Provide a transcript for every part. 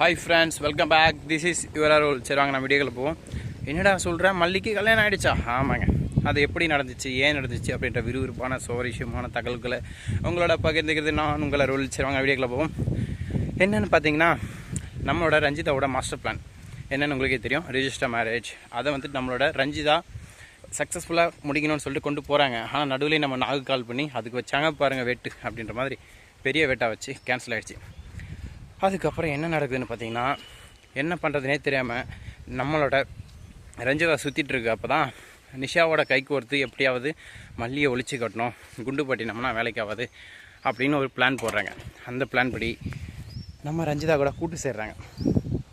Hi friends welcome back this is your roll சரி வாங்க நான் வீடியோவில் போவோம். என்னடா சொல்கிறேன் மல்லிக்கு கல்யாணம் ஆகிடுச்சா ஆமாங்க. அது எப்படி நடந்துச்சு? ஏன் நடந்துச்சு? அப்படின்ற விறுவிறுப்பான சுவாரஸ்யமான தகவல்களை உங்களோட பகிர்ந்துக்கிறது நான் உங்களை ரோல் சரி வாங்க வீடியோக்குள்ள போவோம். என்னென்னு பார்த்தீங்கன்னா நம்மளோட ரஞ்சிதாவோட மாஸ்டர் பிளான் என்னென்னு உங்களுக்கே தெரியும். ரிஜிஸ்டர் மேரேஜ் அதை வந்துட்டு நம்மளோட ரஞ்சிதா சக்ஸஸ்ஃபுல்லாக முடிக்கணும்னு சொல்லிட்டு கொண்டு போகிறாங்க ஆனால் நடுவில் நம்ம நாகு கால் பண்ணி அதுக்கு வச்சாங்க பாருங்கள் வெட்டு அப்படின்ற மாதிரி பெரிய வெட்டாக வச்சு கேன்சல் ஆகிடுச்சு அதுக்கப்புறம் என்ன நடக்குதுன்னு பார்த்தீங்கன்னா என்ன பண்ணுறதுனே தெரியாமல் நம்மளோட ரஞ்சிதா சுற்றிட்டுருக்கு அப்போ தான் நிஷாவோட கைக்கு ஒருத்து எப்படியாவது மல்லியை ஒழிச்சு கட்டணும் குண்டு பட்டினோம்னா வேலைக்கு ஆகாது அப்படின்னு ஒரு பிளான் போடுறாங்க. அந்த பிளான் படி நம்ம ரஞ்சிதா கூட கூட்டு சேர்றாங்க.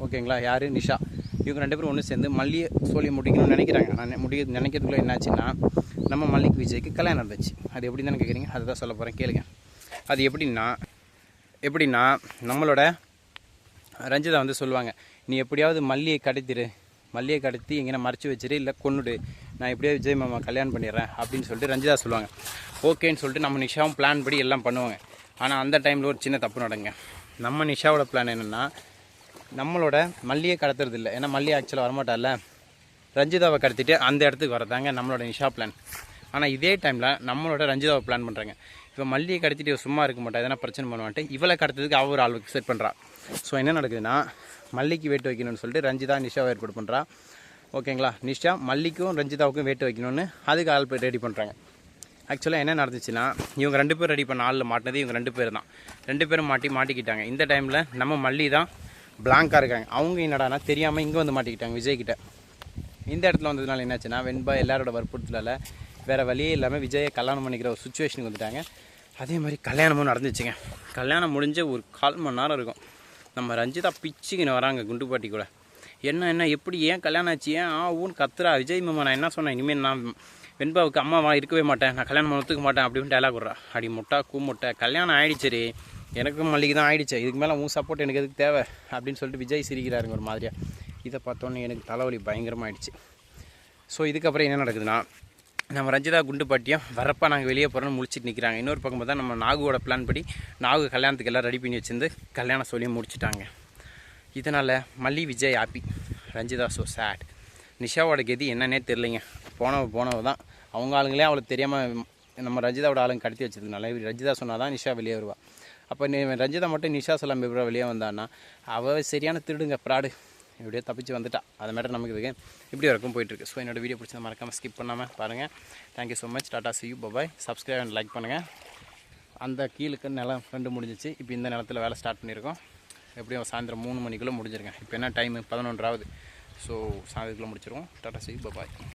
ஓகேங்களா யார்? நிஷா. இவங்க ரெண்டு பேரும் ஒன்று சேர்ந்து மல்லியை சொல்லி முடிக்கணும்னு நினைக்கிறாங்க. நான் முடிய நினைக்கிறதுக்குள்ள என்னாச்சுன்னா நம்ம மல்லிக்கு விஜய்க்கு கல்யாணம் நடந்துச்சு. அது எப்படி தானே கேட்குறீங்க அதை தான் சொல்ல போகிறேன் கேளுங்க. அது எப்படின்னா எப்படின்னா நம்மளோட ரஞ்சிதா வந்து சொல்லுவாங்க நீ எப்படியாவது மல்லியை கடத்திடு மல்லியை கடத்தி எங்கேனா மறைச்சி வச்சிரு இல்லை கொண்டுடு நான் எப்படியாவது விஜய் மாமா கல்யாணம் பண்ணிடுறேன் அப்படின்னு சொல்லிட்டு ரஞ்சிதா சொல்லுவாங்க. ஓகேன்னு சொல்லிட்டு நம்ம நிஷாவும் பிளான் படி எல்லாம் பண்ணுவாங்க. ஆனால் அந்த டைமில் ஒரு சின்ன தப்பு நடங்க. நம்ம நிஷாவோட பிளான் என்னென்னா நம்மளோட மல்லியை கடத்துறது இல்லை. ஏன்னா மல்லி ஆக்சுவலாக வரமாட்டால ரஞ்சிதாவை கடத்திட்டு அந்த இடத்துக்கு வரதாங்க நம்மளோட நிஷா பிளான் ஆனால் இதே டைமில் நம்மளோட ரஞ்சிதாவை பிளான் பண்ணுறாங்க இப்போ மல்லியை கடத்திட்டு இவ சும்மா இருக்க மாட்டா எதனா பிரச்சனை பண்ணுவான்ட்டு இவளை கடத்ததுக்கு அவள் ஒரு ஆளுக்கு செட் பண்ணுறா ஸோ என்ன நடக்குதுன்னா மல்லிக்கு வேட்டு வைக்கணும்னு சொல்லிட்டு ரஞ்சிதா நிஷாவை ஏற்பாடு பண்ணுறா ஓகேங்களா? நிஷா மல்லிக்கும் ரஞ்சிதாவுக்கும் வேட்டு வைக்கணும்னு அதுக்கு ஆள் போய் ரெடி பண்ணுறாங்க ஆக்சுவலாக என்ன நடந்துச்சுன்னா இவங்க ரெண்டு பேர் ரெடி பண்ண ஆளில் மாட்டினது இவங்க ரெண்டு பேர் தான். ரெண்டு பேரும் மாட்டி மாட்டிக்கிட்டாங்க. இந்த டைமில் நம்ம மல்லி தான் பிளாங்காக இருக்காங்க. அவங்க என்னடானா தெரியாமல் இங்கே வந்து மாட்டிக்கிட்டாங்க விஜய்கிட்ட. இந்த இடத்துல வந்ததுனால என்னாச்சுன்னா வெண்பா எல்லாரோட வற்புறுத்தலால் வேறு வழியே இல்லாமல் விஜயை கல்யாணம் பண்ணிக்கிற ஒரு சுச்சுவேஷனுக்கு வந்துட்டாங்க. அதே மாதிரி கல்யாணமும் நடந்துச்சுங்க. கல்யாணம் முடிஞ்ச ஒரு கால் மணி நேரம் இருக்கும். நம்ம ரஞ்சிதா பிச்சுக்கின்னு வராங்க குண்டுப்பாட்டி கூட. என்ன என்ன எப்படி ஏன் கல்யாணம் ஆச்சு? ஏன் ஆ ஊன்னு கத்துறா? விஜய் மாமா நான் என்ன சொன்னேன்? இனிமேல் நான் வெண்பாவுக்கு அம்மாவா இருக்கவே மாட்டேன். நான் கல்யாணம் பண்ண ஒத்துக்க மாட்டேன் அப்படின்னு டைலாக் விட்றா. அடி முட்டா கூ முட்டை கல்யாணம் ஆயிடுச்சு எனக்கும் மல்லிகை தான் ஆயிடுச்சு. இதுக்கு மேலே உன் சப்போர்ட் எனக்கு எதுக்கு தேவை? அப்படின்னு சொல்லிட்டு விஜய் சிரிக்கிறாருங்க ஒரு மாதிரியாக இதை பார்த்தோன்னே எனக்கு தலைவலி பயங்கரமாயிடுச்சு. ஸோ இதுக்கப்புறம் என்ன நடக்குதுன்னா நம்ம ரஞ்சிதா குண்டு பாட்டியும் வரப்பா நாங்கள் வெளியே போகிறோம்னு முடிச்சுட்டு நிற்கிறாங்க இன்னொரு பக்கம் பார்த்தா நம்ம நாகுவோட பிளான் படி நாகு கல்யாணத்துக்கு எல்லாம் ரெடி பண்ணி வச்சுருந்து கல்யாணம் சொல்லி முடிச்சிட்டாங்க. இதனால் Malli Vijay happy Ranjitha so sad நிஷாவோட கதி என்னன்னே தெரிலிங்க போனவ போனவ தான். அவங்க ஆளுங்களே அவளுக்கு தெரியாமல் நம்ம ரஞ்சிதாவோட ஆளுங்க கடத்தி வச்சதுனால ரஞ்சிதா சொன்னால் தான் நிஷா வெளியே வருவாள் அப்போ நீ ரஞ்சிதா மட்டும் நிஷா சொல்லாமல் வெளியே வந்தான்னா அவள் சரியான திருடுங்க ப்ராடு. எப்படியோ தப்பிச்சு வந்துட்டா. அது மேட்டர் நமக்கு இதுக்கு இப்படி வரைக்கும் போயிட்டுருக்கு. ஸோ என்னோட வீடியோ பிடிச்சது மறக்காமல் ஸ்கிப் பண்ணாமல் பாருங்கள் thank you so much tata see you bye bye subscribe and like பண்ணுங்கள் அந்த கீழுக்கு நிலம் ரெண்டு முடிஞ்சிச்சு. இப்போ இந்த நிலத்தில் வேலை ஸ்டார்ட் பண்ணியிருக்கோம். எப்படியும் சாயந்தரம் மூணு மணிக்குள்ளே முடிஞ்சிருக்கேன் இப்போ என்ன டைமு பதினொன்றாவது. ஸோ சாயந்தரத்துக்குள்ளே முடிச்சிருவோம். Tata see you bye bye